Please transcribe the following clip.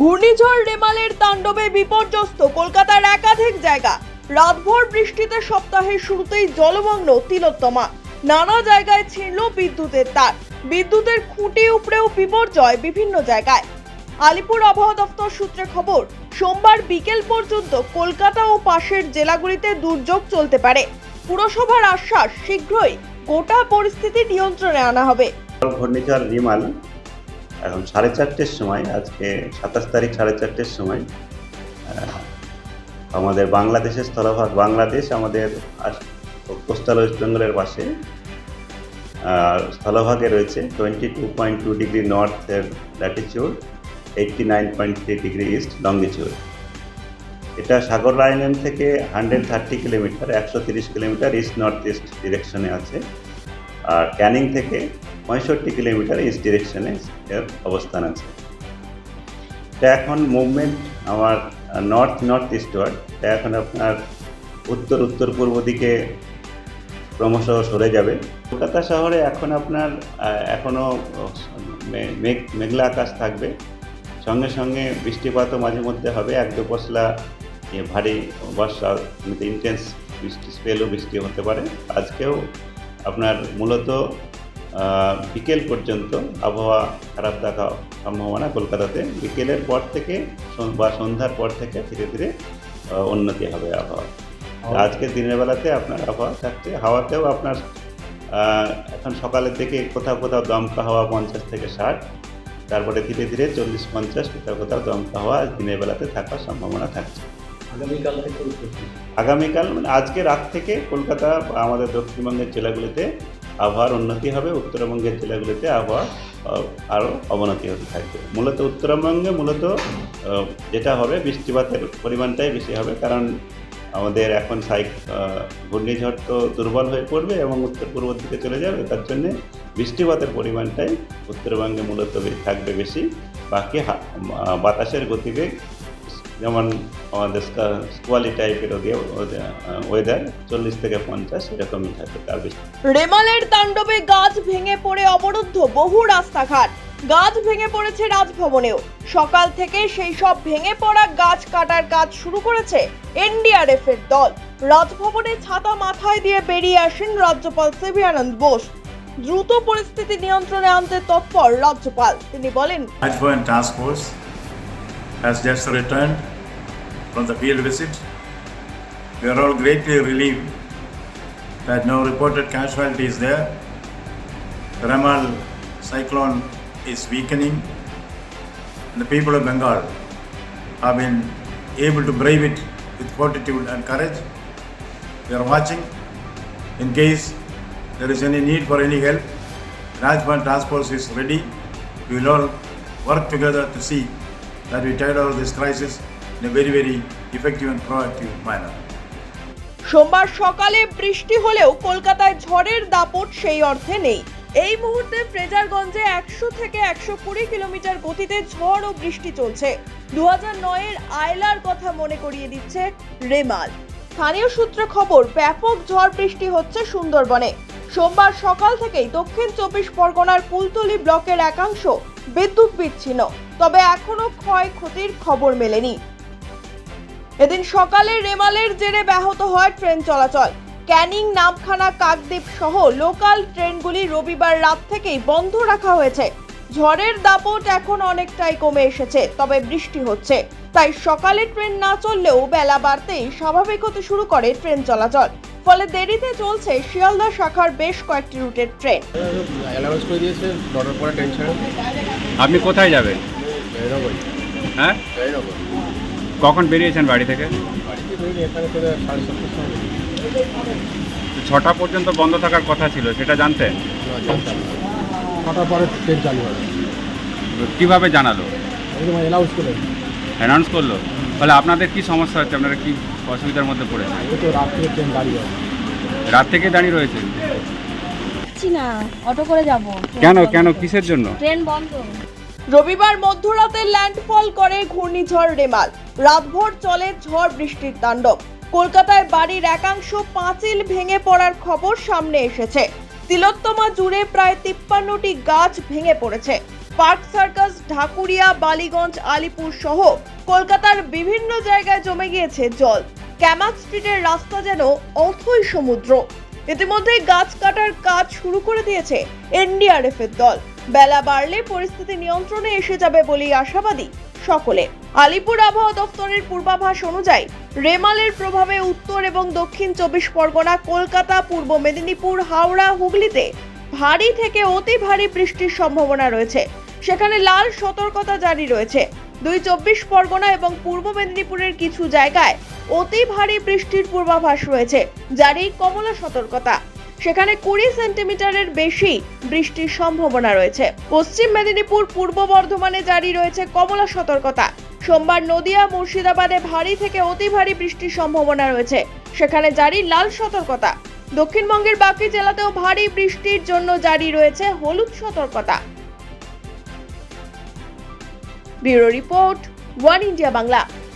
ঘূর্ণিঝড় রেমালের তাণ্ডবে বিপর্যস্ত কলকাতার একাধিক জায়গা। রাতভর বৃষ্টিতে সপ্তাহের শুরুতেই জলমগ্ন তিলোত্তমা। নানা জায়গায় ছিঁড়ল বিদ্যুতের তার। বিদ্যুতের খুঁটি উপড়েও বিপর্যয় বিভিন্ন জায়গায়। আলিপুর আবহাওয়া দফতর সূত্রে খবর, সোমবার বিকেল পর্যন্ত কলকাতা ও পাশের জেলাগুলিতে দুর্যোগ চলতে পারে। পুরসভার আশ্বাস, শীঘ্রই গোটা পরিস্থিতি নিয়ন্ত্রণে আনা হবে। ঘূর্ণিঝড়, রিমাল এখন সাড়ে চারটের সময়, আজকে সাতাশ তারিখ সাড়ে চারটের সময় আমাদের বাংলাদেশের স্থলভাগ বাংলাদেশ, আমাদের কোস্টাল ওয়েস্ট বেঙ্গলের পাশে, আর স্থলভাগে রয়েছে twenty two point two degree নর্থের latitude eighty nine point three degree east longitude এটা সাগর আইল্যান্ড থেকে হান্ড্রেড থার্টি কিলোমিটার, একশো তিরিশ কিলোমিটার ইস্ট নর্থ ইস্ট ডিরেকশনে আছে। আর ক্যানিং থেকে পঁয়ষট্টি কিলোমিটার ইস্ট ডিরেকশনে এর অবস্থান আছে। এটা এখন মুভমেন্ট আমার নর্থ নর্থ ইস্টওয়ার্ড এটা এখন আপনার উত্তর উত্তর পূর্ব দিকে ক্রমশ সরে যাবে। কলকাতা শহরে এখন আপনার এখনও এখনও মেঘ মেঘলা আকাশ থাকবে। সঙ্গে সঙ্গে বৃষ্টিপাতও মাঝে মধ্যে হবে। এক দু পশলা ভারী বর্ষা ইন্টেন্স বৃষ্টি স্পেলও বৃষ্টি হতে পারে। আজকেও আপনার মূলত বিকেল পর্যন্ত আবহাওয়া খারাপ থাকা সম্ভাবনা কলকাতাতে। বিকেলের পর থেকে বা সন্ধ্যার পর থেকে ধীরে ধীরে উন্নতি হবে আবহাওয়া। আজকে দিনের বেলাতে আপনার আবহাওয়া থাকছে হাওয়াতেও আপনার এখন সকালের দিকে কোথাও কোথাও দমকা হাওয়া পঞ্চাশ থেকে ষাট তারপরে ধীরে ধীরে চল্লিশ পঞ্চাশ কোথাও কোথাও দমকা হাওয়া দিনের বেলাতে থাকার সম্ভাবনা থাকছে। আগামীকাল থেকে আগামীকাল মানে আজকে রাত থেকে কলকাতা আমাদের দক্ষিণবঙ্গের জেলাগুলিতে আবহাওয়ার উন্নতি হবে, উত্তরবঙ্গের জেলাগুলিতে আবহাওয়া আরও অবনতি হতে থাকবে। মূলত উত্তরবঙ্গে মূলত যেটা হবে বৃষ্টিপাতের পরিমাণটাই বেশি হবে, কারণ আমাদের এখন সাইক ঘূর্ণিঝড় তো দুর্বল হয়ে পড়বে এবং উত্তর পূর্ব দিকে চলে যাবে, তার জন্যে বৃষ্টিপাতের পরিমাণটাই উত্তরবঙ্গে মূলত থাকবে বেশি। বাকি বাতাসের গতিবেগ যেমন আমাদের স্কোয়ালি টাইপের ওয়েদার চল্লিশ থেকে পঞ্চাশ এরকমই থাকে তার বেশি। রেমালের তাণ্ডবে গাছ ভেঙে পড়ে অবরুদ্ধ বহু রাস্তাঘাট। গাছ ভেঙে পড়েছে রাজভবনেও। সকাল থেকে সেই সব ভেঙে পড়া গাছ কাটার কাজ শুরু করেছে এনডিআরএফ এর দল। রাজভবনে ছাতা মাথায় দিয়ে বেরিয়ে আসেন রাজ্যপাল সিভিয়ানন্দ বোস। দ্রুত পরিস্থিতি নিয়ন্ত্রণে আনতে তৎপর রাজ্যপাল। তিনি বলেন Rajbhavan Task Force has just returned from the field visit. We are all greatly relieved that no reported casualties there. The Ramal cyclone is weakening and the people of Bengal have been able to brave it with fortitude and courage. We are watching in case there is any need for any help. Rajbhavan Task Force is ready. We will all work together to see that we tide over this crisis in a very, very effective and proactive manner. সোমবার সকালে বৃষ্টি হলেও কলকাতায় ঝড়ের দাপট সেই অর্থে নেই। এই মুহূর্তে ফ্রেজারগঞ্জে একশো থেকে একশো কুড়ি কিলোমিটার গতিতে ঝড় ও বৃষ্টি চলছে। দু হাজার নয়ের আয়লার কথা মনে করিয়ে দিচ্ছে রেমাল। স্থানীয় সূত্রে খবর ব্যাপক ঝড় বৃষ্টি হচ্ছে সুন্দরবনে। সোমবার সকাল থেকেই দক্ষিণ চব্বিশ পরগনার কুলতলি ব্লকের একাংশ বিদ্যুৎ বিচ্ছিন্ন, তবে এখনও ক্ষয়ক্ষতির খবর মেলেনি। এদিন সকালে রেমালের জেরে ব্যাহত হয় ট্রেন চলাচল। ক্যানিং, নামখানা, কাকদ্বীপ সহ লোকাল ট্রেনগুলি রবিবার রাত থেকেই বন্ধ রাখা হয়েছে। ঝড়ের দাপট এখন অনেকটাই কমে এসেছে, তবে বৃষ্টি হচ্ছে। তাই সকালে ট্রেন না চললেও বেলা বাড়তেই স্বাভাবিক হতে শুরু করে ট্রেন চলাচল। ফলে দেরিতে চলছে শিয়ালদা শাখার বেশ কয়েকটি রুটের ট্রেন। আপনি কোথায় যাবেন? হ্যাঁ? কখন বেরিয়েছেন বাড়ি থেকে? ছটা পর্যন্ত বন্ধ থাকার কথা ছিল সেটা জানতেন পরে ট্রেন চালু হবে কীভাবে জানালো? অ্যানাউন্স করে অ্যানাউন্স করল? তাহলে আপনাদের কি সমস্যা হচ্ছে? আপনারা কি অসুবিধার মধ্যে পড়েছেন? এই রাত থেকে ট্রেন দাঁড়িয়ে আছে। রাত থেকে দাঁড়িয়ে রয়েছে? যাচ্ছি না অটো করে যাব। কেন কেন কিসের জন্য? ট্রেন বন্ধ। রবিবার মধ্যরাতে ল্যান্ডফল করে ঘূর্ণিঝড় রেমাল। রাতভর চলে ঝড় বৃষ্টির তাণ্ডব। কলকাতায় বাড়ির একাংশ পাঁচিল ভেঙে পড়ার খবর সামনে এসেছে। তিলোত্তমা জুড়ে প্রায় তিপ্পান্নটি গাছ ভেঙে পড়েছে। পার্ক সার্কাস ঢাকুরিয়া বালিগঞ্জ আলিপুর সহ কলকাতার বিভিন্ন জায়গায় জমে গিয়েছে জল। ক্যামাক স্ট্রিটের রাস্তা যেন অথই সমুদ্র। ইতিমধ্যে গাছ কাটার কাজ শুরু করে দিয়েছে এনডিআরএফ এর দল। বেলা বাড়লে পরিস্থিতি নিয়ন্ত্রণে এসে যাবে বলেই আশাবাদী সকলে। আলিপুর আবহাওয়া দফতরের পূর্বাভাস অনুযায়ী রেমালের প্রভাবে উত্তর এবং দক্ষিণ চব্বিশ পরগনা, কলকাতা, পূর্ব মেদিনীপুর, হাওড়া, হুগলিতে ভারী থেকে অতি ভারী বৃষ্টির সম্ভাবনা রয়েছে। সেখানে লাল সতর্কতা জারি রয়েছে। দুই চব্বিশ পরগনা এবং পূর্ব মেদিনীপুরের কিছু জায়গায় অতি ভারী বৃষ্টির পূর্বাভাস রয়েছে জারি কমলা সতর্কতা। সেখানে কুড়ি সেন্টিমিটারের বেশি বৃষ্টির সম্ভাবনা রয়েছে। পশ্চিম মেদিনীপুর পূর্ব বর্ধমানে জারি রয়েছে কমলা সতর্কতা। সোমবার নদিয়া, মুর্শিদাবাদে ভারী থেকে অতি ভারী বৃষ্টির সম্ভাবনা রয়েছে। সেখানে জারি লাল সতর্কতা। দক্ষিণবঙ্গের বাকি জেলাতেও ভারী বৃষ্টির জন্য জারি রয়েছে হলুদ সতর্কতা। Bureau report, one India Bangla.